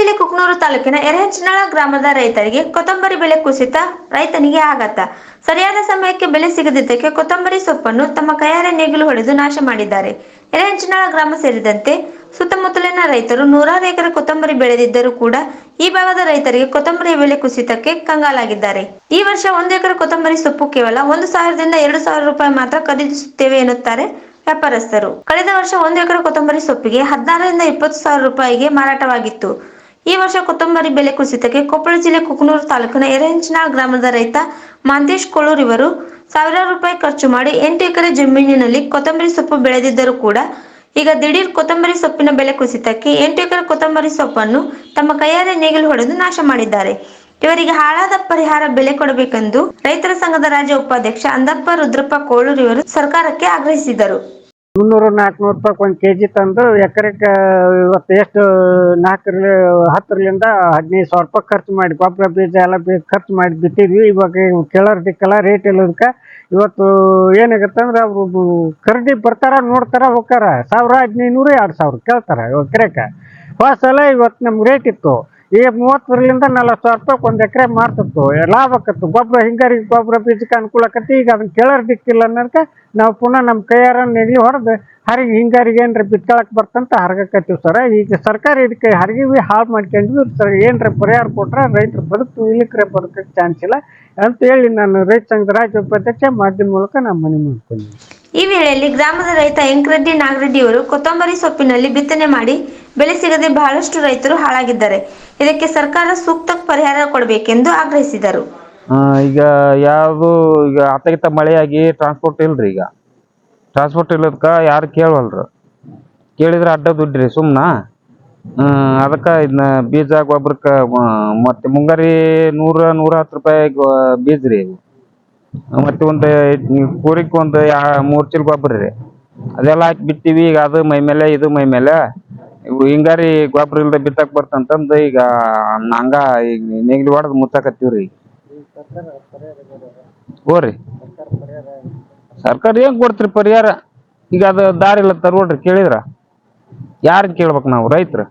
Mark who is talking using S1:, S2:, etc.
S1: ಜಿಲ್ಲೆ ಕುಕ್ನೂರು ತಾಲೂಕಿನ ಎರೆಹಂಚನಾಳ ಗ್ರಾಮದ ರೈತರಿಗೆ ಕೊತ್ತಂಬರಿ ಬೆಲೆ ಕುಸಿತ ರೈತನಿಗೆ ಆಘಾತ. ಸರಿಯಾದ ಸಮಯಕ್ಕೆ ಬೆಲೆ ಸಿಗದಿದ್ದಕ್ಕೆ ಕೊತ್ತಂಬರಿ ಸೊಪ್ಪನ್ನು ತಮ್ಮ ಕೈಯಾರೆ ನೇಗಿಲು ಹೊಡೆದು ನಾಶ ಮಾಡಿದ್ದಾರೆ. ಎರೆಹಂಚನಾಳ ಗ್ರಾಮ ಸೇರಿದಂತೆ ಸುತ್ತಮುತ್ತಲಿನ ರೈತರು ನೂರಾರು ಎಕರೆ ಕೊತ್ತಂಬರಿ ಬೆಳೆದಿದ್ದರೂ ಕೂಡ ಈ ಭಾಗದ ರೈತರಿಗೆ ಕೊತ್ತಂಬರಿ ಬೆಲೆ ಕುಸಿತಕ್ಕೆ ಕಂಗಾಲಾಗಿದ್ದಾರೆ. ಈ ವರ್ಷ ಒಂದು ಎಕರೆ ಕೊತ್ತಂಬರಿ ಸೊಪ್ಪು ಕೇವಲ ಒಂದು ಸಾವಿರದಿಂದ ಎರಡು ಸಾವಿರ ರೂಪಾಯಿ ಮಾತ್ರ ಖರೀದಿಸುತ್ತೇವೆ ಎನ್ನುತ್ತಾರೆ ವ್ಯಾಪಾರಸ್ಥರು. ಕಳೆದ ವರ್ಷ ಒಂದು ಎಕರೆ ಕೊತ್ತಂಬರಿ ಸೊಪ್ಪಿಗೆ ಹದಿನಾರರಿಂದ ಇಪ್ಪತ್ತು ಸಾವಿರ ರೂಪಾಯಿಗೆ ಮಾರಾಟವಾಗಿತ್ತು. ಈ ವರ್ಷ ಕೊತ್ತಂಬರಿ ಬೆಲೆ ಕುಸಿತಕ್ಕೆ ಕೊಪ್ಪಳ ಜಿಲ್ಲೆ ಕುಕನೂರು ತಾಲೂಕಿನ ಎರೆಹಂಚನಾಳ್ ಗ್ರಾಮದ ರೈತ ಮಾಂತೇಶ್ ಕೊಳೂರ್ ಇವರು ಸಾವಿರಾರು ರೂಪಾಯಿ ಖರ್ಚು ಮಾಡಿ ಎಂಟು ಎಕರೆ ಜಮೀನಿನಲ್ಲಿ ಕೊತ್ತಂಬರಿ ಸೊಪ್ಪು ಬೆಳೆದಿದ್ದರೂ ಕೂಡ ಈಗ ದಿಢೀರ್ ಕೊತ್ತಂಬರಿ ಸೊಪ್ಪಿನ ಬೆಲೆ ಕುಸಿತಕ್ಕೆ ಎಂಟು ಎಕರೆ ಕೊತ್ತಂಬರಿ ಸೊಪ್ಪನ್ನು ತಮ್ಮ ಕೈಯಾರೆ ನೇಗಿಲು ಹೊಡೆದು ನಾಶ ಮಾಡಿದ್ದಾರೆ. ಇವರಿಗೆ ಹಾಳಾದ ಪರಿಹಾರ ಬೆಲೆ ಕೊಡಬೇಕೆಂದು ರೈತರ ಸಂಘದ ರಾಜ್ಯ ಉಪಾಧ್ಯಕ್ಷ ಅಂದಪ್ಪ ರುದ್ರಪ್ಪ ಕೋಳೂರ್ ಇವರು ಸರ್ಕಾರಕ್ಕೆ ಆಗ್ರಹಿಸಿದರು.
S2: ಮುನ್ನೂರು ನಾಲ್ಕುನೂರು ರೂಪಾಯಿ ಒಂದು ಕೆ ಜಿ ತಂದು ಎಕರೆಗೆ ಇವತ್ತು ಎಷ್ಟು ನಾಲ್ಕರ ಹತ್ತರಿಂದ ಹದಿನೈದು ಸಾವಿರ ರೂಪಾಯಿ ಖರ್ಚು ಮಾಡಿ, ಗೊಬ್ಬರ ಬೀಜ ಎಲ್ಲ ಬೀಜ ಖರ್ಚು ಮಾಡಿ ಬಿತ್ತಿದ್ವಿ ಇವಾಗ ಇವು ಕೇಳೋರ್ ದಿಕ್ಕಲ್ಲ ರೇಟ್ ಇಲ್ಲದಕ್ಕೆ. ಇವತ್ತು ಏನಾಗುತ್ತೆ ಅಂದ್ರೆ ಅವರು ಖರೀದಿ ಬರ್ತಾರ, ನೋಡ್ತಾರ, ಹೋಗ್ತಾರ. ಸಾವಿರ ಹದಿನೈದು ನೂರು ಎರಡು ಸಾವಿರ ಕೇಳ್ತಾರೆ ಎಕರೆಗೆ ಹೋದ ಸಲ ಇವತ್ತು ನಮ್ಗೆ ರೇಟ್ ಇತ್ತು. ಈಗ ಮೂವತ್ತರಿಂದ ನಲ್ವತ್ತು ಸಾವಿರ ರೂಪಾಯಿ ಒಂದು ಎಕರೆ ಮಾರ್ತಿತ್ತು. ಲಾಭ ಆಕತ್ತು. ಗೊಬ್ಬರ ಹಿಂಗಾರಿ ಗೊಬ್ಬರ ಬೀಜಕ್ಕೆ ಅನುಕೂಲ ಆಕತಿ ಈಗ ಅದನ್ನ ಕೇಳೋರ್ ದಿಕ್ಕಿಲ್ಲ ಅನ್ನೋದಕ್ಕೆ ನಾವು ಪುನಃ ನಮ್ಮ ಕೈಯಾರ ನೆಗಲಿ ಹೊಡೆದು ಹರಿಗೆ ಹಿಂಗಾರಿಗೆ ಏನ್ರ ಬಿತ್ಕೊಳಕ್ ಬರ್ತಂತ ಹರಗಕತ್ತೀವಿ ಸರ. ಈಗ ಸರ್ಕಾರ ಇದಕ್ಕೆ ಹರಿಗಿವಿ ಹಾಳು ಮಾಡ್ಕೊಂಡ್ವಿ ಸರ್. ಏನ್ರ ಪರಿಹಾರ ಕೊಟ್ರೆ ರೈತರು ಬದುಕು ಇಲ್ಲಿಕ್ರೆ ಬದುಕಕ್ಕೆ ಚಾನ್ಸ್ ಇಲ್ಲ. ಅಂತ ಹೇಳಿ ನಾನು ರೈತ ಸಂಘದ ರಾಜ್ಯ ಉಪಾಧ್ಯಕ್ಷ ಮಾಧ್ಯಮ ಮೂಲಕ ನಾನು ಮನೆ ಮಾಡ್ಕೊಂಡಿದ್ದೀನಿ
S1: ಈ ವೇಳೆಯಲ್ಲಿ ಗ್ರಾಮದ ರೈತ ಎಂಕರೆಡ್ಡಿ ನಾಗರೆಡ್ಡಿ ಅವರು ಕೊತ್ತಂಬರಿ ಸೊಪ್ಪಿನಲ್ಲಿ ಬಿತ್ತನೆ ಮಾಡಿ ಬೆಳೆ ಸಿಗದೆ ಬಹಳಷ್ಟು ರೈತರು ಹಾಳಾಗಿದ್ದಾರೆ. ಇದಕ್ಕೆ ಸರ್ಕಾರ ಸೂಕ್ತ ಪರಿಹಾರ ಕೊಡಬೇಕೆಂದು ಆಗ್ರಹಿಸಿದರು.
S3: ಈಗ ಯಾವುದು, ಈಗ ಆತಗಿತ ಮಳೆಯಾಗಿ ಟ್ರಾನ್ಸ್ಪೋರ್ಟ್ ಇಲ್ರಿ ಈಗ. ಟ್ರಾನ್ಸ್ಪೋರ್ಟ್ ಇಲ್ಲದಕ್ಕ ಯಾರು ಕೇಳವಲ್ರು? ಕೇಳಿದ್ರೆ ಅಡ್ಡ ದುಡ್ಡ್ರಿ ಸುಮ್ಮನ ಅದಕ್ಕೆ ಇದನ್ನ ಬೀಜ ಗೊಬ್ಬರಕ್ಕೆ ಮತ್ತೆ ಮುಂಗಾರಿ ನೂರ ನೂರ ಹತ್ತು ರೂಪಾಯಿ ಬೀಜ ರೀ ಇವು. ಮತ್ತೆ ಒಂದು ಕೂರಿಗೆ ಒಂದು ಯಾ ಮೂರು ಚೀಲ ಗೊಬ್ಬರ ರೀ ಅದೆಲ್ಲ ಹಾಕಿ ಬಿಟ್ಟಿವಿ ಈಗ ಅದು ಮೈ ಮೇಲೆ ಇದು ಮೈ ಮೇಲೆ ಇವು ಹಿಂಗಾರಿ ಗೊಬ್ಬರ ಇಲ್ದೆ ಬಿತ್ತಕ್ ಬರ್ತಂತಂದು ಈಗ ನಂಗ ಈಗ ನೇಗಿಲು ಹೊಡೆದು ಮುತ್ತಕತ್ತೀವ್ರಿ ಈಗ. ಹೋರಿ. ಸರ್ಕಾರ ಏನ್ ಕೊಡ್ತ್ರಿ ಪರಿಹಾರ? ಈಗ ಅದು ದಾರಿ ಇಲ್ಲ ನೋಡ್ರಿ, ಕೇಳಿದ್ರ? ಯಾರನ್ನ ಕೇಳ್ಬೇಕು ನಾವು, ರೈತರು?